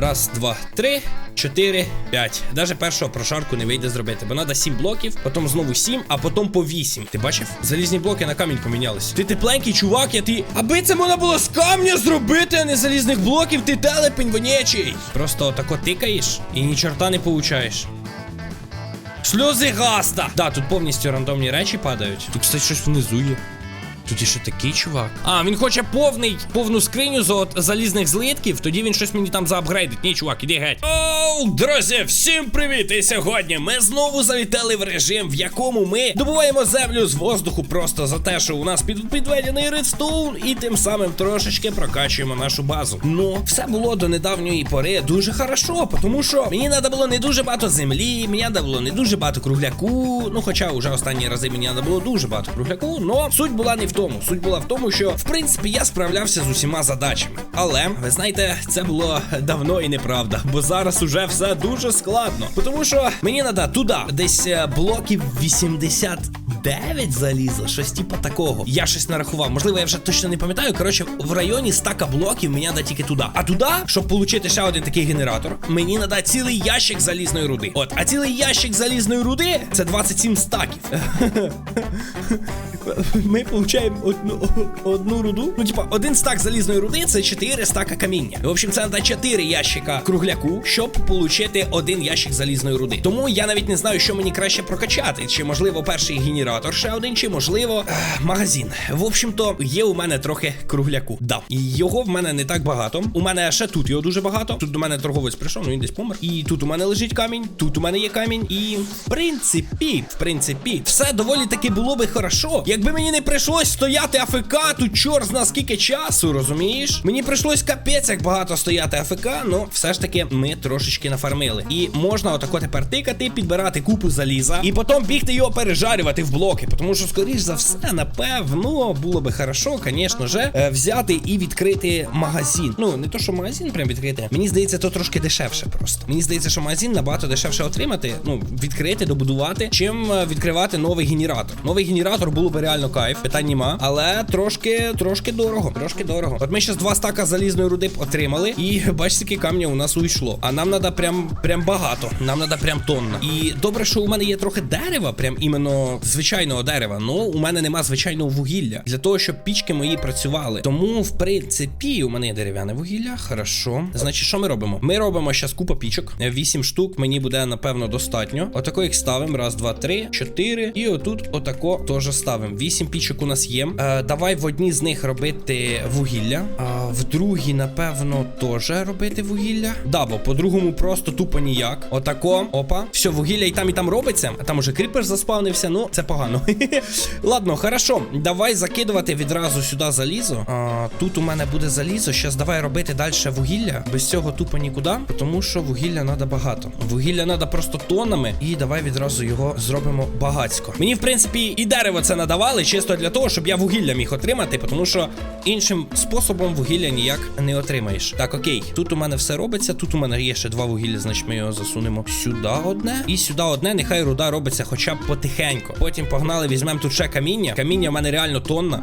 Раз, два, три, чотири, п'ять. Даже першого прошарку не вийде зробити, бо треба сім блоків, потім знову сім, а потім по вісім. Ти бачив? Залізні блоки на камінь помінялись. Ти тепленький, чувак, я ти. Аби це можна було з камня зробити, а не залізних блоків, ти телепень вонячий. Просто отако тикаєш і ні чорта не получаєш. Сльози гаста! Да, тут повністю рандомні речі падають. Тут, кстати, щось внизу є. Є ще такий чувак. А, він хоче повний, повну скриню з залізних злитків, тоді він щось мені там заапгрейдить. Ні, чувак, іди геть. Оу, друзі, всім привіт! І сьогодні ми знову завітали в режим, в якому ми добуваємо землю з воздуху просто за те, що у нас під, підведений редстоун, і тим самим трошечки прокачуємо нашу базу. Ну, все було до недавньої пори дуже хорошо, тому що мені треба було не дуже багато землі, мені треба було не дуже багато кругляку. Ну, хоча вже останні рази мені треба було дуже багато кругляку, но суть була не в тому. Суть була в тому, що в принципі я справлявся з усіма задачами. Але ви знаєте, це було давно і неправда, бо зараз уже все дуже складно. Тому що мені треба туди десь е, блоків 89 залізла, щось типа такого. Я щось нарахував. Можливо, я вже точно не пам'ятаю. Коротше, в районі стака блоків мені треба тільки туди. А туди, щоб отримати ще один такий генератор, мені треба цілий ящик залізної руди. От, а цілий ящик залізної руди це 27 стаків. Ми получаємо одну, одну руду. Ну, типа, один стак залізної руди це 4 стака каміння. В общем, це треба 4 ящика кругляку, щоб отримати один ящик залізної руди. Тому я навіть не знаю, що мені краще прокачати. Чи можливо перший генератор ще один, чи можливо ех, магазин. В общем-то, є у мене трохи кругляку. Да. І його в мене не так багато. У мене ще тут його дуже багато. Тут до мене торговець прийшов, ну він десь помер. І тут у мене лежить камінь, тут у мене є камінь. І в принципі, в принципі, все доволі таки було би хорошо. Якби мені не прийшлось стояти АФК, тут чор зна скільки часу, розумієш? Мені прийшлось капець як багато стояти АФК, ну все ж таки ми трошечки нафармили. І можна отако тепер тикати, підбирати купу заліза, і потім бігти його пережарювати в блоки. Тому що, скоріш за все, напевно, було би хорошо, звісно же, е, взяти і відкрити магазин. Ну, не то, що магазин прям відкрити. Мені здається, то трошки дешевше просто. Мені здається, що магазин набагато дешевше отримати, ну, відкрити, добудувати, чим е, відкривати новий генератор. Новий генератор було реально кайф, питань нема, але трошки, трошки дорого. Трошки дорого. От ми зараз два стака залізної руди отримали, і бачите, скільки камня у нас уйшло. А нам треба прям прям багато. Нам треба прям тонна. І добре, що у мене є трохи дерева, прям іменно звичайного дерева. Ну у мене нема звичайного вугілля для того, щоб пічки мої працювали. Тому, в принципі, у мене є дерев'яне вугілля. Хорошо. Значить, що ми робимо? Ми робимо зараз купа пічок. Вісім штук. Мені буде напевно достатньо. Отако їх ставимо. Раз, два, три, чотири. І отут отако теж ставимо. Вісім пічок у нас є. Е, давай в одній з них робити вугілля. А в другій, напевно, теж робити вугілля. Да, бо по-другому просто тупо ніяк. Отако. Опа. Все, вугілля і там, і там робиться. А там уже кріпер заспавнився. Ну, це погано. Ладно, хорошо. Давай закидувати відразу сюди залізо. А, тут у мене буде залізо. Щас давай робити далі вугілля. Без цього тупо нікуди. Тому що вугілля треба багато. Вугілля треба просто тоннами. І давай відразу його зробимо багацько. Мені, в принципі, і дерево це надавали, чисто для того, щоб я вугілля міг отримати, тому що іншим способом вугілля ніяк не отримаєш. Так, окей, тут у мене все робиться. Тут у мене є ще два вугілля, значить ми його засунемо сюди одне. І сюди одне. Нехай руда робиться хоча б потихеньку. Потім погнали, візьмемо тут ще каміння. Каміння в мене реально тонна.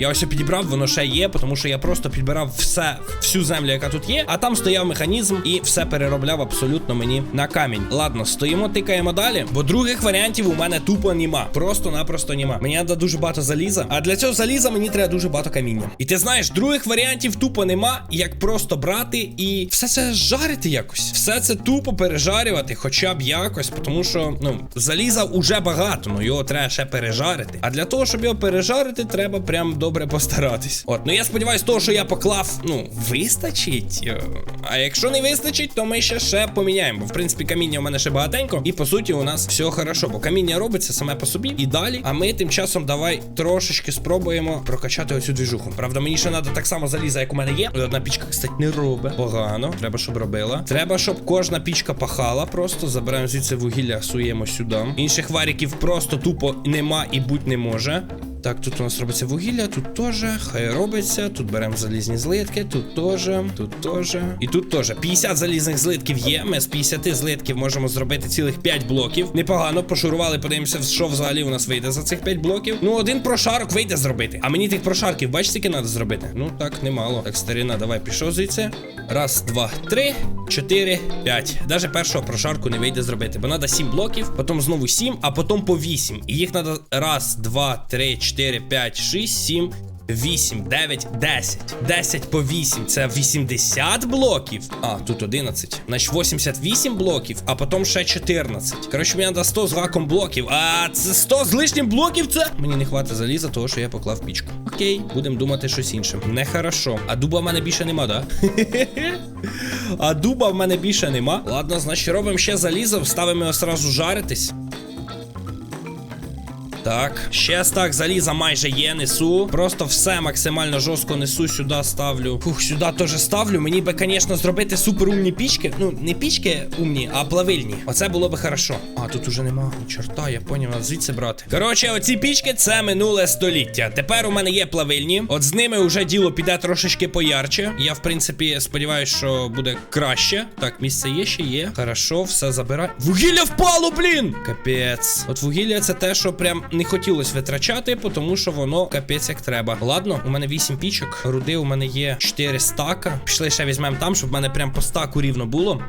Я ось підібрав, воно ще є, тому що я просто підбирав все, всю землю, яка тут є, а там стояв механізм і все переробляв абсолютно мені на камінь. Ладно, стоїмо, тикаємо далі, бо других варіантів у мене тупо нема. Просто-напросто нема. Мені треба дуже багато заліза, а для цього заліза мені треба дуже багато каміння. І ти знаєш, других варіантів тупо нема, як просто брати і все це жарити якось. Все це тупо пережарювати, хоча б якось, тому що ну заліза уже багато, ну його треба ще пережарити. А для того, щоб його пережарити, треба прям добре постаратись. От, ну я сподіваюся, того, що я поклав, ну, вистачить. Е, А якщо не вистачить, то ми ще ще поміняємо. Бо в принципі каміння у мене ще багатенько, і по суті у нас все хорошо. Бо каміння робиться саме по собі і далі. А ми тим часом давай трошечки спробуємо прокачати оцю двіжуху. Правда, мені ще треба так само заліза, як у мене є. Одна пічка, кстати, не робить. Погано. Треба, щоб робила. Треба, щоб кожна пічка пахала. Просто забираємо звідси вугілля, суємо сюди. Інших варіків просто тупо нема і бути не може. Так, тут у нас робиться вугілля, тут теж. Хай робиться. Тут беремо залізні злитки, тут теж, тут теж. І тут теж. 50 залізних злитків є. Ми з 50 злитків можемо зробити цілих 5 блоків. Непогано, пошурували, подивимося, що взагалі у нас вийде за цих 5 блоків. Ну, один прошарок вийде зробити. А мені тих прошарків, бачите, скільки треба зробити? Ну так, немало. Так, старина, давай пішов звідси. Раз, два, три, чотири, п'ять. Даже першого прошарку не вийде зробити, бо треба 7 блоків, потім знову 7, а потім по 8. І їх треба раз, два, три, п'ять, шість, сім. 8, 9, 10. 10 по 8 це 80 блоків. А, тут 11. Значить 88 блоків, а потім ще 14. Коротше, мені треба 100 з гаком блоків. А це 100 з лишнім блоків це. Мені не хватить заліза, того, що я поклав пічку. Окей, будемо думати щось інше. Нехорошо. А дуба в мене більше нема, да? А дуба в мене більше нема. Ладно, значить робимо ще залізо, ставимо його сразу жаритись. Так, ще стак заліза майже є, несу. Просто все максимально жорстко несу сюди, ставлю. Фух, сюди теж ставлю. Мені би, звісно, зробити супер умні пічки. Ну, не пічки умні, а плавильні. Оце було би хорошо. А, тут уже нема. Чорта, я поняв, звідси брати. Коротше, оці пічки це минуле століття. Тепер у мене є плавильні. От з ними вже діло піде трошечки поярче. Я, в принципі, сподіваюся, що буде краще. Так, місце є ще є. Хорошо, все забирай. Вугілля впало, блін! Капець. От вугілля це те, що прям не хотілося витрачати, тому що воно капець як треба. Ладно, у мене 8 пічок. Руди у мене є 4 стака. Пішли ще візьмемо там, щоб в мене прям по стаку рівно було.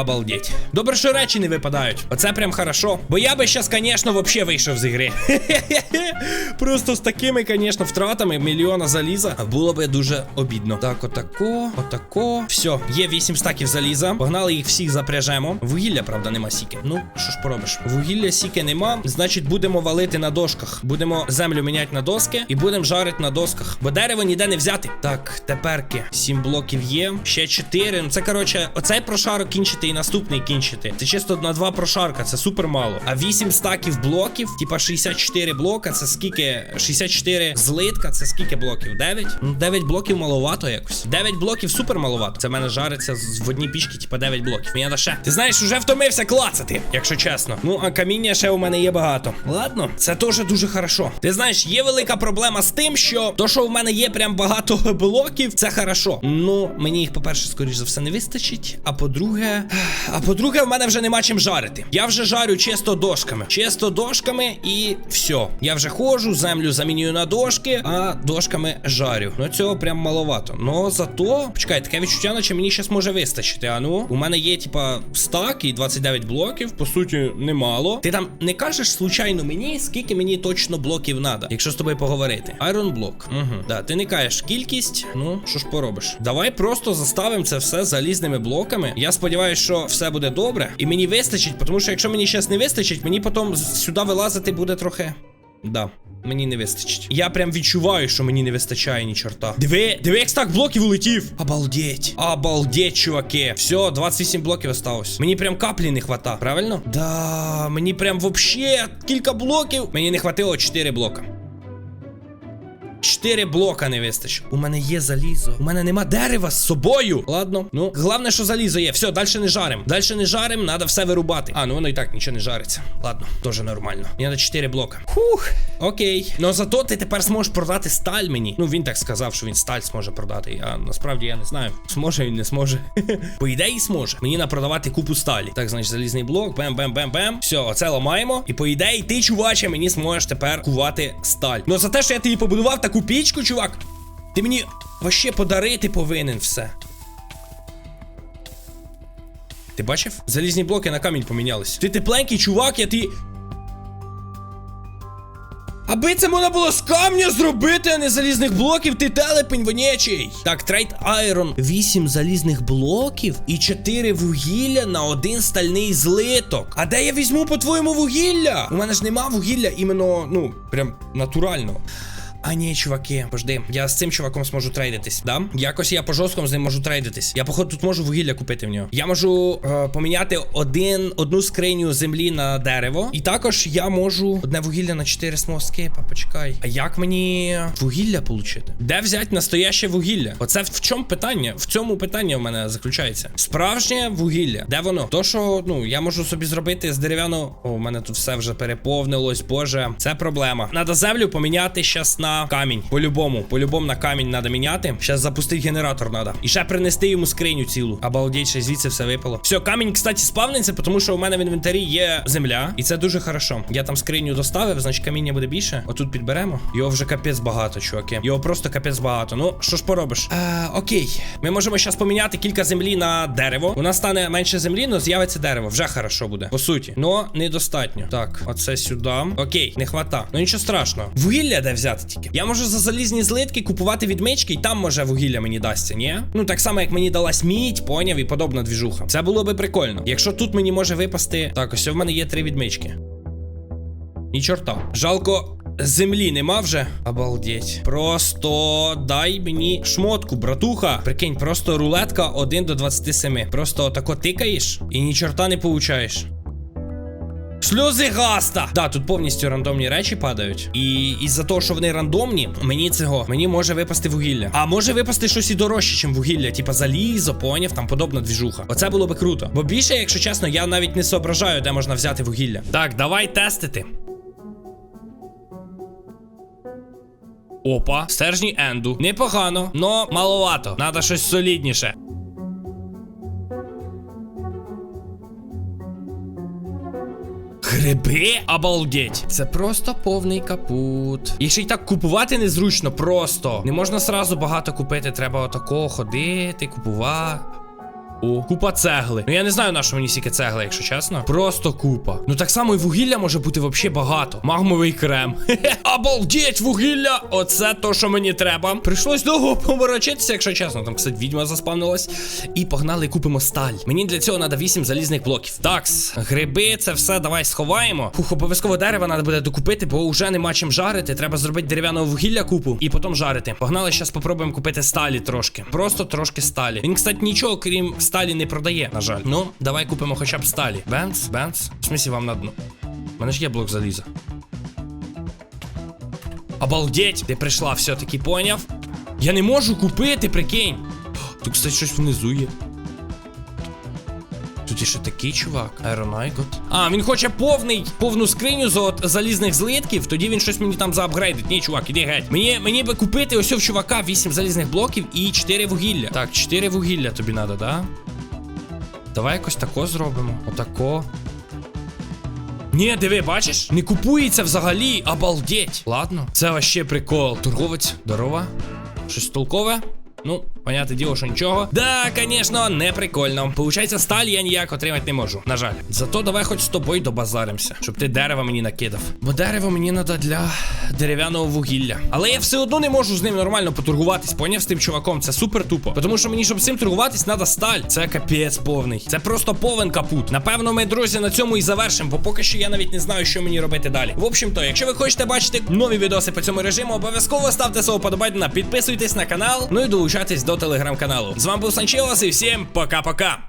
Обалдеть. Добре, що речі не випадають. Оце прям хорошо. Бо я би щас, звісно, вообще вийшов з ігри. Просто з такими, звісно, втратами мільйона заліза було би дуже обідно. Так, отако, отако. Все, є 8 стаків заліза. Погнали їх всіх запряжемо. Вугілля, правда, нема сіки. Ну, що ж поробиш? Вугілля сіки нема. Значить, будемо валити на дошках. Будемо землю міняти на доски і будемо жарити на досках. Бо дерево ніде не взяти. Так, теперки 7 блоків є. Ще 4. Ну це коротше, оцей прошарок кінчити і наступний кінчити. Це чисто на два прошарка, це супер мало. А 8 стаків блоків, типа 64 блока, це скільки? 64 злитка, це скільки блоків? 9? Ну, 9 блоків маловато якось. 9 блоків супер маловато. Це в мене жариться в одній пічці, типа 9 блоків. Мені ще. Ти знаєш, уже втомився клацати, якщо чесно. Ну, а каміння ще у мене є багато. Ладно, це теж дуже хорошо. Ти знаєш, є велика проблема з тим, що то, що в мене є прям багато блоків, це хорошо. Ну, мені їх, по-перше, скоріш за все, не вистачить. А по-друге, а по-друге, в мене вже нема чим жарити. Я вже жарю чисто дошками. Чисто дошками і все. Я вже ходжу, землю замінюю на дошки, а дошками жарю. Ну цього прям маловато. Ну зато, почекай, таке відчуття, наче мені щас може вистачити. А ну, у мене є, типа, стак і 29 блоків. По суті, немало. Ти там не кажеш случайно мені, скільки мені точно блоків треба, якщо з тобою поговорити. Iron блок. Угу. Да, ти не кажеш кількість. Ну, що ж поробиш? Давай просто заставимо це все залізними блоками. Я сподіваюся, що все буде добре. І мені вистачить, тому що якщо мені зараз не вистачить, мені потім сюди вилазити буде трохи. Да. Мені не вистачить. Я прям відчуваю, що мені не вистачає ні чорта. Диви, диви, як стак блоків улетів. Обалдеть. Обалдеть, чуваки. Все, 28 блоків осталось. Мені прям каплі не хвата, правильно? Да, мені прям вообще кілька блоків. Мені не хватило 4 блока. Чотири блока не вистачить. У мене є залізо. У мене нема дерева з собою. Ладно. Ну, головне, що залізо є. Все, далі не жарим. Далі не жарим, треба все вирубати. А, ну воно і так нічого не жариться. Ладно, теж нормально. Мені треба чотири блока. Фух, окей. Ну зато ти тепер зможеш продати сталь мені. Ну він так сказав, що він сталь зможе продати. А насправді я не знаю. Зможе він не зможе. По ідеї зможе. Мені треба продавати купу сталі. Так, значить, залізний блок. Бем-бем-бем-бем. Все, оце ламаємо. І по ідеї, ти, чуваче, мені зможеш тепер кувати сталь. Ну за те, що я тобі побудував таку пічку, чувак. Ти мені вообще подарити повинен все. Ти бачив? Залізні блоки на камінь помінялись. Ти тепленький чувак, я ти. Аби це можна було з камня зробити, а не залізних блоків, ти телепень вонячий. Так, трейд Айрон. Вісім залізних блоків і чотири вугілля на один стальний злиток. А де я візьму по-твоєму вугілля? У мене ж нема вугілля іменно, ну, прям натурального. А ні, чуваки, пожди, я з цим чуваком зможу трейдитись, да? Якось я по жорсткому з ним можу трейдитись. Я, походу, тут можу вугілля купити в нього. Я можу е, поміняти один, одну скриню землі на дерево. І також я можу одне вугілля на 4 смоскейпа. Почекай. А як мені вугілля получити? Де взяти настояще вугілля? Оце в чому питання? В цьому питання в мене заключається. Справжнє вугілля. Де воно? То, що ну я можу собі зробити з дерев'яного. О, у мене тут все вже переповнилось. Боже, це проблема. Надо землю поміняти щас на камінь. По-любому, по-любому на камінь треба міняти. Щас запустити генератор треба. І ще принести йому скриню цілу. Обалдеть, ще звідси все випало. Все, камінь, кстати, спавниться, тому що у мене в інвентарі є земля. І це дуже хорошо. Я там скриню доставив, значить каміння буде більше. Отут підберемо. Його вже капець багато, чуваки. Його просто капець багато. Ну, що ж поробиш? Е, окей. Ми можемо зараз поміняти кілька землі на дерево. У нас стане менше землі, але з'явиться дерево. Вже хорошо буде. По суті. Но недостатньо. Так, оце сюди. Окей, не хвата. Ну нічого страшного. Вугілля де взяти тільки. Я можу за залізні злитки купувати відмички, і там може вугілля мені дасться, ні? Ну так само, як мені далась мідь, поняв і подобна двіжуха. Це було би прикольно. Якщо тут мені може випасти. Так, ось в мене є три відмички. Ні чорта. Жалко. Землі нема вже. Обалдеть. Просто дай мені шмотку, братуха. Прикинь, просто рулетка 1 до 27. Просто отако тикаєш і ні чорта не получаєш. Сльози гаста! Да, тут повністю рандомні речі падають. І із-за того, що вони рандомні, мені цього, мені може випасти вугілля. А може випасти щось і дорожче, ніж вугілля, типа залізо, поняв, там подобна двіжуха. Оце було би круто. Бо більше, якщо чесно, я навіть не соображаю, де можна взяти вугілля. Так, давай тестити. Опа, стержні енду. Непогано, но маловато. Надо щось солідніше. Гриби? Обалдеть. Це просто повний капут. І ще й так купувати незручно, просто. Не можна сразу багато купити. Треба отако ходити, купувати. О, купа цегли. Ну я не знаю, на що мені стільки цегли, якщо чесно. Просто купа. Ну так само і вугілля може бути взагалі багато. Магмовий крем. Хе-хе. Обалдеть, вугілля! Оце то, що мені треба. Прийшлось довго поморочитися, якщо чесно. Там, кстати, відьма заспавнилась. І погнали, купимо сталь. Мені для цього треба 8 залізних блоків. Такс, гриби, це все давай сховаємо. Фух, обов'язково дерева треба буде докупити, бо вже нема чим жарити. Треба зробити дерев'яного вугілля купу і потім жарити. Погнали, зараз попробуємо купити сталі трошки. Просто трошки сталі. Він, кстати, нічого, крім сталі, не продає, на жаль. Ну, давай купимо хоча б сталі. Бенц, бенц. В смісі вам на дно. У мене ж є блок заліза. Обалдеть! Ти прийшла, все-таки поняв. Я не можу купити, прикинь. Тут, кстати, щось внизу є. Є ще такий чувак. Аеронайгот. А, він хоче повний, повну скриню з залізних злитків. Тоді він щось мені там заапгрейдить. Ні, чувак, іди геть. Мені, мені би купити ось в чувака 8 залізних блоків і 4 вугілля. Так, 4 вугілля тобі треба, да? Давай якось тако зробимо. Отако. Ні, диви, бачиш? Не купується взагалі, обалдеть. Ладно, це вообще прикол. Торговець, здорова. Щось толкове? Ну, понятне діло, що нічого. Да, звісно, не прикольно. Получається, сталь я ніяк отримати не можу. На жаль. Зато давай хоч з тобою добазаримося, щоб ти дерево мені накидав. Бо дерево мені треба для дерев'яного вугілля. Але я все одно не можу з ним нормально поторгуватись. Поняв з тим чуваком. Це супер тупо. Тому що мені, щоб з цим торгуватись, треба сталь. Це капець повний. Це просто повен капут. Напевно, ми, друзі, на цьому і завершимо, бо поки що я навіть не знаю, що мені робити далі. В общем то, якщо ви хочете бачити нові відоси по цьому режиму, обов'язково ставте свого подобайна, підписуйтесь на канал, ну і долучайтесь до телеграм-каналу. З вами був Санчелос і всім пока-пока.